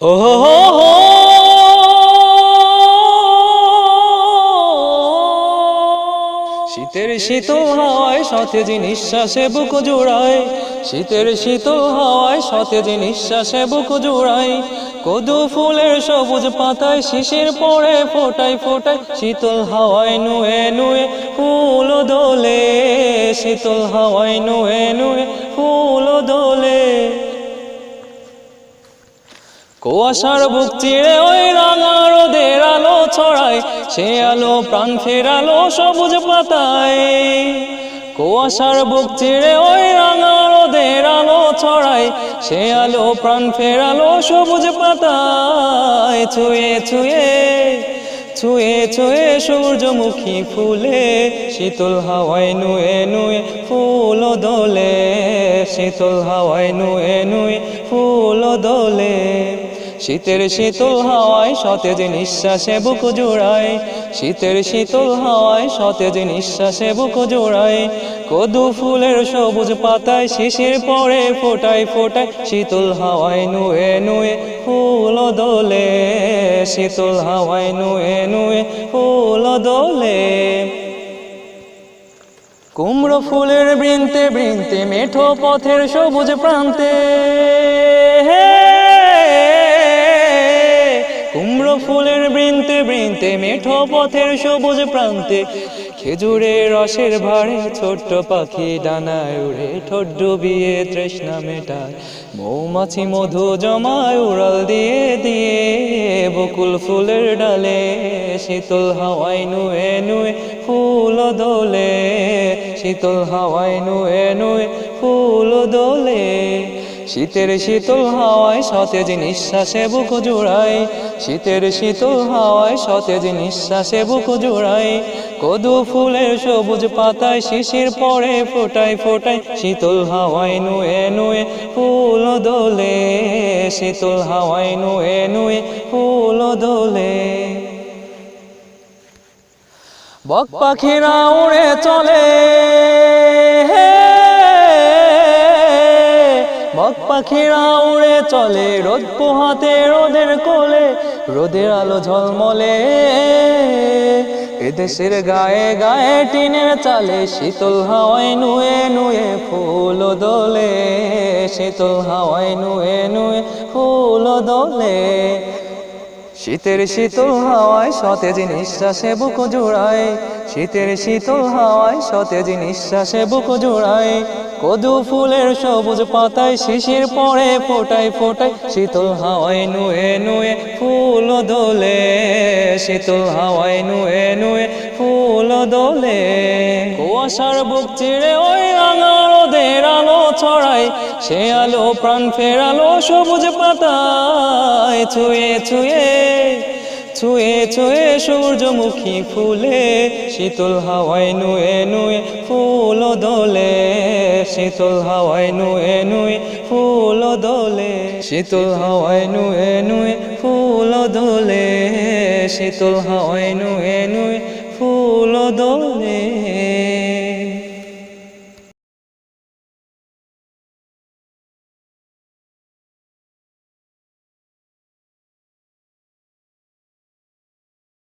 ও। শীতের শীতল হাওয়ায় সতেজ নিঃশ্বাসে বুক জোড়ায়। শীতের শীতল হাওয়ায় সতেজ নিঃশ্বাসে বুক জোড়ায়। কদু ফুলের সবুজ পাতায় শিশির পড়ে, ফোটায় ফোটায়। শীতল হাওয়ায় নুয়ে নুয়ে ফুল দোলে, শীতল হাওয়ায় নুয়ে নুয়ে কুয়াশার বুক চিড়ে ওই রাঙা রোদের আলো ছড়ায়, সে আলো প্রাণ ফেরালো সবুজ পাতায়। কুয়াশার বুক চিড়ে ওই রাঙা রোদের আলো ছড়ায়, সে আলো প্রাণ ফেরালো সবুজ পাতায়। ছুঁয়ে ছুঁয়ে ছুঁয়ে ছুঁয়ে সূর্যমুখী ফুলে, শীতল হাওয়ায় নুয়ে নুয়ে ফুল দোলে, শীতল হাওয়ায় নুয়ে নুয়ে ফুল দোলে। শীতের শীতল হাওয়ায় সতেজ নিঃশ্বাসে বুক জোড়ায়। শীতের শীতল হাওয়ায় সতেজ নিঃশ্বাসে বুক জোড়ায়। কদু ফুলের সবুজ পাতায় শিশির পরে ফোটায় ফোটায় শীতল হাওয়ায় নুয়ে নুয়ে ফুল দোলে। শীতল হাওয়ায় নুয়ে নুয়ে ফুল দোলে। কুমড়ো ফুলের বৃন্তে বৃন্তে, মেঠো পথের সবুজ প্রান্তে। ফুলের বৃন্তে বৃন্তে, মেঠো পথের সবুজ প্রান্তে। খেজুরের রসের ভারে ছোট্ট পাখি ডানায় উড়ে, ঠোঁট ডুবিয়ে তৃষ্ণা মেটায়। মৌমাছি মধু জমায় উড়াল দিয়ে দিয়ে, বকুল ফুলের ডালে, শীতল হাওয়ায় নুয়ে নুয়ে ফুল দোলে। শীতল হাওয়ায় নুয়ে নুয়ে ফুল দোলে। শীতের শীতল হাওয়ায় সতেজ নিঃশ্বাসে বুক জোড়ায় শীতের শীতল হাওয়ায় সতেজ নিঃশ্বাসে বুক জোড়ায় কদু ফুলের সবুজ পাতায় শিশির পরে ফোটায় ফোটায় শীতল হাওয়ায় নুয়ে নুয়ে ফুল দোলে। শীতল হাওয়ায় নুয়ে নুয়ে ফুল দোলে। বক পাখিরা উড়ে চলে। বক পাখিরা উড়ে চলে, রোদ পোহাতে রোদের কোলে, রোদের আলো ঝলমলে। এদেশের গায়ে গায়ে টিনের চালে, শীতল হাওয়ায় নুয়ে নুয়ে ফুল দোলে, শীতল হাওয়ায় নুয়ে নুয়ে ফুল দোলে। শীতের শীতল হাওয়ায় সতেজ নিঃশ্বাসে বুক জোড়ায়। শীতের শীতল হাওয়ায় সতেজ নিঃশ্বাসে বুক জোড়ায়। কদু ফুলের সবুজ পাতায় শিশির পড়ে, ফোটায় ফোটায় শীতল হাওয়ায় নুয়ে নুয়ে ফুল দোলে। শীতল হাওয়ায় নুয়ে নুয়ে ফুল দোলে। কুয়াশার বুক চিড়ে ওই আলো ছড়ায়, সে আলো প্রাণ ফেরালো সবুজ পাতায়। ছুঁয়ে ছুঁয়ে ছুঁয়ে ছুঁয়ে সূর্যমুখী ফুলে, শীতল হাওয়ায় নুয়ে নুয়ে ফুল দোলে। শীতল হাওয়ায় নুয়ে নুয়ে ফুল দোলে। শীতল হাওয়ায় নুয়ে নুয়ে ফুল দোলে। শীতল হাওয়ায় নুয়ে